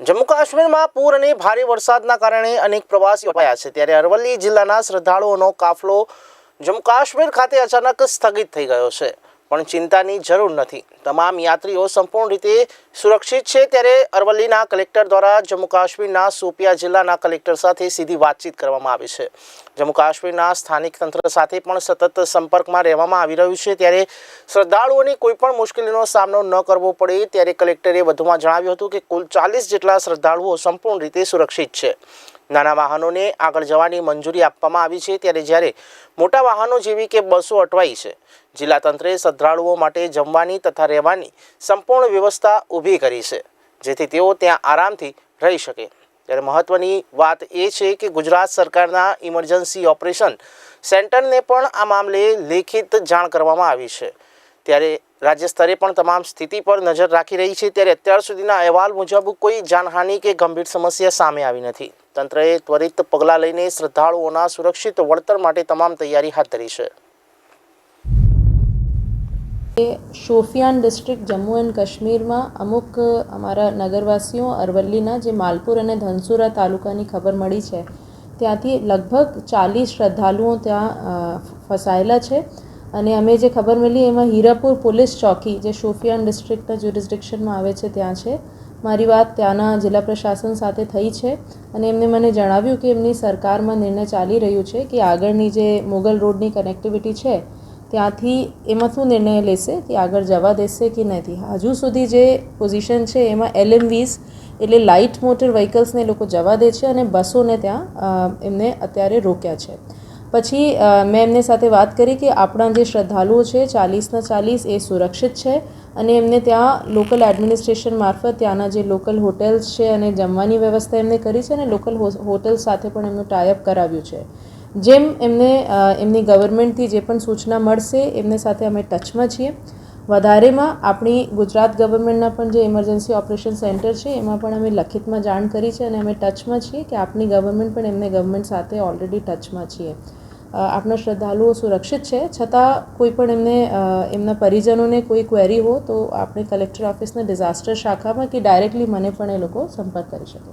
જમ્મુ કાશ્મીરમાં પૂર અને ભારે વરસાદના કારણે અનેક પ્રવાસીઓ અપાયા છે. ત્યારે અરવલ્લી જિલ્લાના શ્રદ્ધાળુઓનો કાફલો જમ્મુ કાશ્મીર ખાતે અચાનક સ્થગિત થઈ ગયો છે. પણ ચિંતાની જરૂર નથી. તમામ યાત્રીઓ સંપૂર્ણ રીતે સુરક્ષિત છે ત્યારે અરવલ્લીના કલેક્ટર દ્વારા જમ્મુ કાશ્મીરના સોપિયા જિલ્લાના કલેક્ટર સાથે સીધી વાતચીત કરવામાં આવી છે. જમ્મુ કાશ્મીરના સ્થાનિક તંત્ર સાથે પણ સતત સંપર્કમાં રહેવામાં આવી રહ્યું છે. ત્યારે શ્રદ્ધાળુઓને કોઈ પણ મુશ્કેલીનો સામનો ન કરવો પડે ત્યારે કલેક્ટરે વધુમાં જણાવ્યું હતું કે કુલ ચાલીસ જેટલા શ્રદ્ધાળુઓ સંપૂર્ણ રીતે સુરક્ષિત છે. નાના વાહનોને આગળ જવાની મંજૂરી આપવામાં આવી છે ત્યારે જ્યારે મોટા વાહનો જેવી કે બસો અટવાઈ છે, જિલ્લા તંત્રે શ્રદ્ધાળુઓ માટે જમવાની તથા રહેવાની સંપૂર્ણ વ્યવસ્થા ઊભી કરી છે, જેથી તેઓ ત્યાં આરામથી રહી શકે. ત્યારે મહત્ત્વની વાત એ છે કે ગુજરાત સરકારના ઇમરજન્સી ઓપરેશન સેન્ટરને પણ આ મામલે લેખિત જાણ કરવામાં આવી છે. ત્યારે રાજ્ય સ્તરે પણ તમામ સ્થિતિ પર નજર રાખી રહી છે, ત્યારે અત્યાર સુધીના અહેવાલ મુજબ કોઈ જાનહાનિ કે ગંભીર સમસ્યા સામે આવી નથી. તંત્રએ ત્વરિત પગલાં લઈને શ્રદ્ધાળુઓના સુરક્ષિત વળતર માટે તમામ તૈયારી હાથ ધરી છે. શોફિયાન ડિસ્ટ્રિક્ટ જમ્મુ એન્ડ કાશ્મીરમાં અમુક અમારા નગરવાસીઓ અરવલ્લીના જે માલપુર અને ધનસુરા તાલુકાની ખબર મળી છે. ત્યાંથી લગભગ ચાલીસ શ્રદ્ધાળુઓ ત્યાં ફસાયેલા છે. અને અમે જે ખબર મળી એમાં હીરાપુર પોલીસ ચોકી જે શોફિયાન ડિસ્ટ્રિક્ટના જ્યુરિસ્ડિક્શનમાં આવે છે ત્યાં છે. મારી વાત ત્યાંના જિલ્લા પ્રશાસન સાથે થઈ છે. અને એમને મને જણાવ્યું કે એમની સરકારમાં નિર્ણય ચાલી રહ્યું છે કે આગળની જે મોગલ રોડની કનેક્ટિવિટી છે, ત્યાંથી એમાં શું નિર્ણય લેશે? કે આગળ જવા દેશે કે નથી? હજુ સુધી જે પોઝિશન છે એમાં એલએમવીસ એટલે લાઇટ મોટર વ્હીકલ્સને લોકો જવા દે છે અને બસોને ત્યાં એમને અત્યારે રોક્યા છે. પછી મેં એમને સાથે વાત કરી કે આપણા જે શ્રદ્ધાળુઓ છે ચાલીસના ચાલીસ એ સુરક્ષિત છે અને એમને ત્યાં લોકલ એડમિનિસ્ટ્રેશન મારફત ત્યાંના જે લોકલ હોટેલ્સ છે અને જમવાની વ્યવસ્થા એમને કરી છે અને લોકલ હોટેલ સાથે પણ એમનું ટાઈઅપ કરાવ્યું છે. જેમ એમને એમની ગવર્મેન્ટથી જે પણ સૂચના મળશે, એમને સાથે અમે ટચમાં છીએ. વધારેમાં આપણી ગુજરાત ગવર્મેન્ટના પણ જે ઇમરજન્સી ઓપરેશન સેન્ટર છે, એમાં પણ અમે લખિતમાં જાણ કરી છે અને અમે ટચમાં છીએ કે આપણી ગવર્મેન્ટ પણ એમને ગવર્મેન્ટ સાથે ઓલરેડી ટચમાં છીએ. આપણા શ્રદ્ધાળુઓ સુરક્ષિત છે. છતાં કોઈ પણ એમને એમના પરિજનોને કોઈ ક્વેરી હો તો આપણે કલેક્ટર ઓફિસના ડિઝાસ્ટર શાખામાં કે ડાયરેક્ટલી મને પણ એ લોકો સંપર્ક કરી શકે.